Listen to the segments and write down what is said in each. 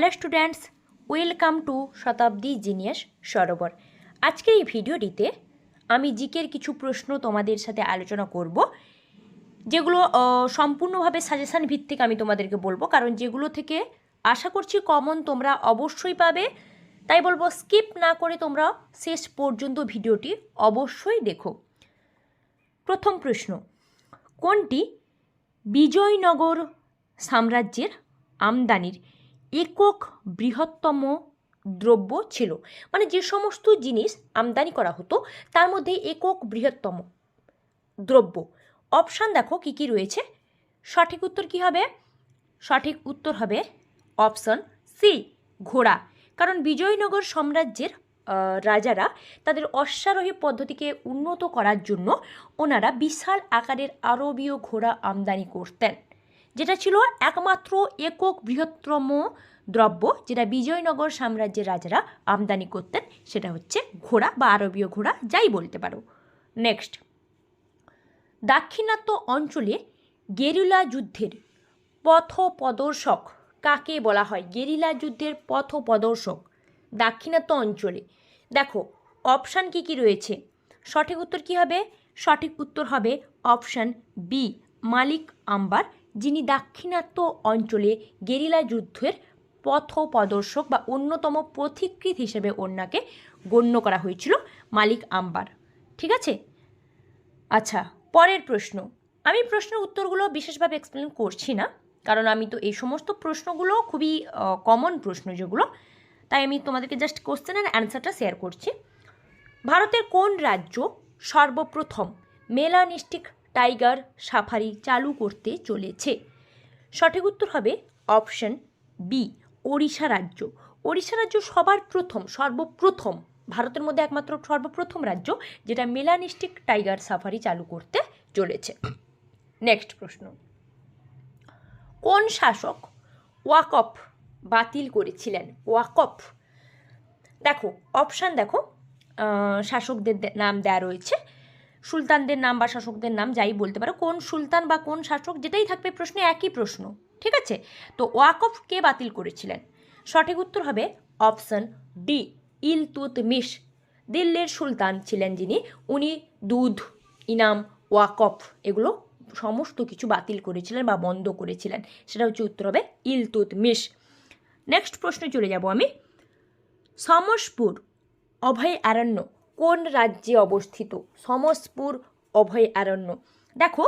Hello students welcome to Shatabdi genius Sarobar আজকের এই ভিডিওটিতে আমি জিকের কিছু প্রশ্ন তোমাদের সাথে আলোচনা করব, যেগুলো সম্পূর্ণভাবে সাজেশান ভিত্তিক আমি তোমাদেরকে বলব। কারণ যেগুলো থেকে আশা করছি কমন তোমরা অবশ্যই পাবে। তাই বলব স্কিপ না করে তোমরা শেষ পর্যন্ত ভিডিওটি অবশ্যই দেখো। প্রথম প্রশ্ন, কোনটি বিজয়নগর সাম্রাজ্যের আমদানির একক বৃহত্তম দ্রব্য ছিল। মানে যে সমস্ত জিনিস আমদানি করা হতো, তার মধ্যে একক বৃহত্তম দ্রব্য। অপশান দেখো কি কি রয়েছে। সঠিক উত্তর কি হবে? সঠিক উত্তর হবে অপশন সি ঘোড়া। কারণ বিজয়নগর সাম্রাজ্যের রাজারা তাদের অশ্বারোহী পদ্ধতিকে উন্নত করার জন্য ওনারা বিশাল আকারের আরবীয় ঘোড়া আমদানি করতেন। যেটা ছিল একমাত্র একক বৃহত্তম দ্রব্য, যেটা বিজয়নগর সাম্রাজ্যের রাজারা আমদানি করতেন, সেটা হচ্ছে ঘোড়া বা আরবীয় ঘোড়া, যাই বলতে পারো। নেক্সট দাক্ষিণাত্য অঞ্চলে গেরিলা যুদ্ধের পথপ্রদর্শক কাকে বলা হয়? গেরিলা যুদ্ধের পথপ্রদর্শক দাক্ষিণাত্য অঞ্চলে। দেখো অপশান কি কি রয়েছে? সঠিক উত্তর কি হবে? সঠিক উত্তর হবে অপশান বি মালিক আম্বার। যিনি দাক্ষিণাত্য অঞ্চলে গেরিলা যুদ্ধের পথপ্রদর্শক বা অন্যতম পথিকৃৎ হিসেবে ওনাকে গণ্য করা হয়েছিল মালিক আম্বার। ঠিক আছে? আচ্ছা পরের প্রশ্ন। আমি প্রশ্নের উত্তরগুলো বিশেষভাবে এক্সপ্লেন করছি না, কারণ আমি তো এই সমস্ত প্রশ্নগুলো খুবই কমন প্রশ্ন যেগুলো, তাই আমি তোমাদেরকে জাস্ট কোশ্চেনের অ্যান্সারটা শেয়ার করছি। ভারতের কোন রাজ্য সর্বপ্রথম মেলানিস্টিক টাইগার সাফারি চালু করতে চলেছে। সঠিক উত্তর হবে অপশন বি, ওড়িশা রাজ্য। ওড়িশা রাজ্য সবার প্রথম, সর্বপ্রথম, ভারতের মধ্যে একমাত্র সর্বপ্রথম রাজ্য যেটা মেলানিস্টিক টাইগার সাফারি চালু করতে চলেছে। নেক্সট প্রশ্ন। কোন শাসক ওয়াকফ বাতিল করেছিলেন? ওয়াকফ। দেখো, অপশান দেখো শাসকদের নাম দেয়া রয়েছে। সুলতানদের নাম বা শাসকদের নাম যাই বলতে পারো, কোন সুলতান বা কোন শাসক যেটাই থাকবে প্রশ্নে একই প্রশ্ন, ঠিক আছে? তো ওয়াকফ কে বাতিল করেছিলেন? সঠিক উত্তর হবে অপশন ডি, ইলতুতমিশ। দিল্লির সুলতান ছিলেন যিনি, উনি দুধ, ইনাম, ওয়াকফ, এগুলো সমস্ত কিছু বাতিল করেছিলেন বা বন্ধ করেছিলেন। সেটা হচ্ছে উত্তর হবে ইলতুতমিশ। নেক্সট প্রশ্নে চলে যাব আমি। সমসপুর অভয়ারণ্য কোন রাজ্যে অবস্থিত? সমসপুর অভয়ারণ্য দেখো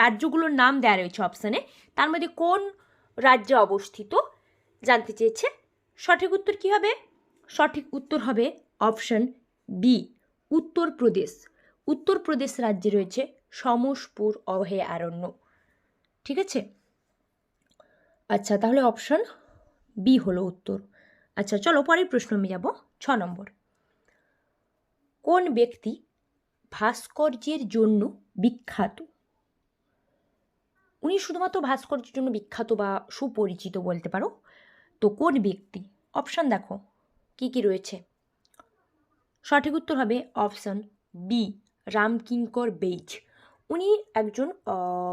রাজ্যগুলোর নাম দেওয়া রয়েছে অপশানে তার মধ্যে কোন রাজ্যে অবস্থিত? জানতে চেয়েছে। সঠিক উত্তর কি হবে? সঠিক উত্তর হবে অপশন বি উত্তরপ্রদেশ। উত্তরপ্রদেশ রাজ্যে রয়েছে সমসপুর অভয়ারণ্য ঠিক আছে? আচ্ছা তাহলে অপশন বি হলো উত্তর। আচ্ছা চলো পরের প্রশ্ন আমি যাব। ছ নম্বর। কোন ব্যক্তি ভাস্কর্যের জন্য বিখ্যাত? উনি শুধুমাত্র ভাস্কর্যের জন্য বিখ্যাত বা সুপরিচিত বলতে পারো। তো কোন ব্যক্তি? অপশান দেখো, কি কি রয়েছে? সঠিক উত্তর হবে অপশান বি রামকিঙ্কর বেইজ। উনি একজন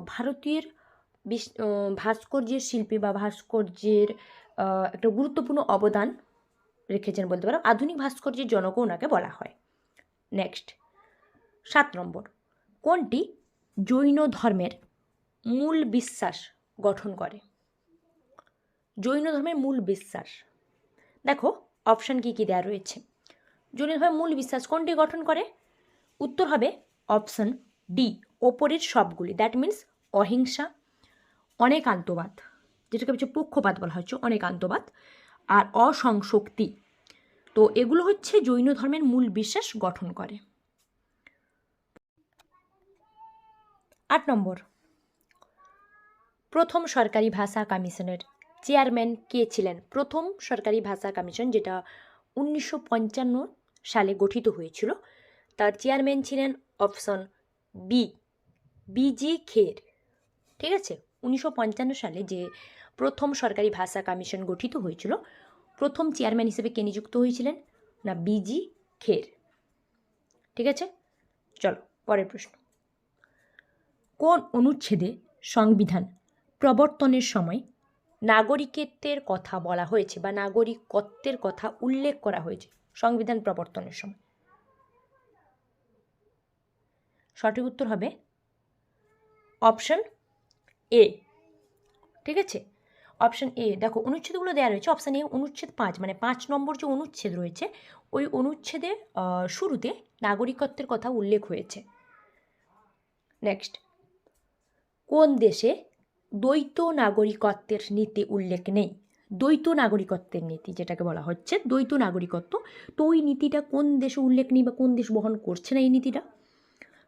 ভারতীয় বিশ- ভাস্কর্যের শিল্পী বা ভাস্কর্যের একটা গুরুত্বপূর্ণ অবদান রেখেছেন বলতে পারো। আধুনিক ভাস্কর্যের জনকও ওনাকে বলা হয়। নেক্সট। সাত নম্বর। কোনটি জৈন ধর্মের মূল বিশ্বাস গঠন করে? জৈন ধর্মের মূল বিশ্বাস। দেখো অপশান কী কী দেওয়া রয়েছে। জৈন ধর্মের মূল বিশ্বাস কোনটি গঠন করে? উত্তর হবে অপশান ডি ওপরের সবগুলি। দ্যাট মিন্স অহিংসা, অনেকান্তবাদ, যেটাকে হচ্ছে পক্ষপাত বলা হচ্ছে অনেকান্তবাদ। আর অসংশক্তি তো এগুলো হচ্ছে জৈন ধর্মের মূল বিশ্বাস গঠন করে। আট নম্বর। প্রথম সরকারি ভাষা কমিশনের চেয়ারম্যান কে ছিলেন? প্রথম সরকারি ভাষা কমিশন যেটা উনিশশো পঞ্চান্ন সালে গঠিত হয়েছিল, তার চেয়ারম্যান ছিলেন অপশন বি বিজি খের। ঠিক আছে? উনিশশো পঞ্চান্ন সালে যে প্রথম সরকারি ভাষা কমিশন গঠিত হয়েছিল প্রথম চেয়ারম্যান হিসেবে কে নিযুক্ত হয়েছিলেন? না বিজি খের। ঠিক আছে? চলো, পরের প্রশ্ন। কোন অনুচ্ছেদে সংবিধান প্রবর্তনের সময় নাগরিকত্বের কথা বলা হয়েছে বা নাগরিকত্বের কথা উল্লেখ করা হয়েছে সংবিধান প্রবর্তনের সময়? সঠিক উত্তর হবে অপশন এ। ঠিক আছে? অপশন এ দেখো অনুচ্ছেদগুলো দেওয়া রয়েছে অপশান এ অনুচ্ছেদ পাঁচ মানে পাঁচ নম্বর যে অনুচ্ছেদ রয়েছে, ওই অনুচ্ছেদের শুরুতে নাগরিকত্বের কথা উল্লেখ হয়েছে। নেক্সট কোন দেশে দ্বৈত নাগরিকত্বের নীতি উল্লেখ নেই? দ্বৈত নাগরিকত্বের নীতি, যেটাকে বলা হচ্ছে দ্বৈত নাগরিকত্ব। তো ওই নীতিটা কোন দেশে উল্লেখ নেই বা কোন দেশ বহন করছে না এই নীতিটা?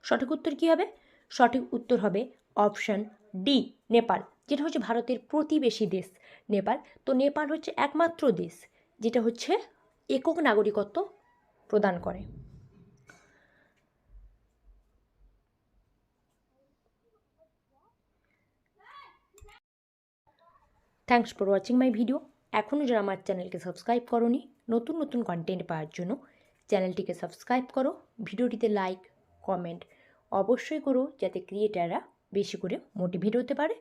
সঠিক উত্তর কী হবে? সঠিক উত্তর হবে অপশান ডি নেপাল। যেটা হচ্ছে ভারতের প্রতিবেশী দেশ, নেপাল। তো নেপাল হচ্ছে একমাত্র দেশ যেটা হচ্ছে একক নাগরিকত্ব প্রদান করে। Thanks for watching my video এখনও যারা আমার চ্যানেলকে সাবস্ক্রাইব করনি, নতুন নতুন কন্টেন্ট পাওয়ার জন্য চ্যানেলটিকে সাবস্ক্রাইব করো, ভিডিওটিতে লাইক কমেন্ট অবশ্যই করো, যাতে ক্রিয়েটাররা বেশি করে মোটিভেট হতে পারে।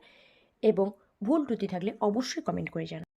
এবং ভুল ত্রুটি থাকলে অবশ্যই কমেন্ট করে জানাও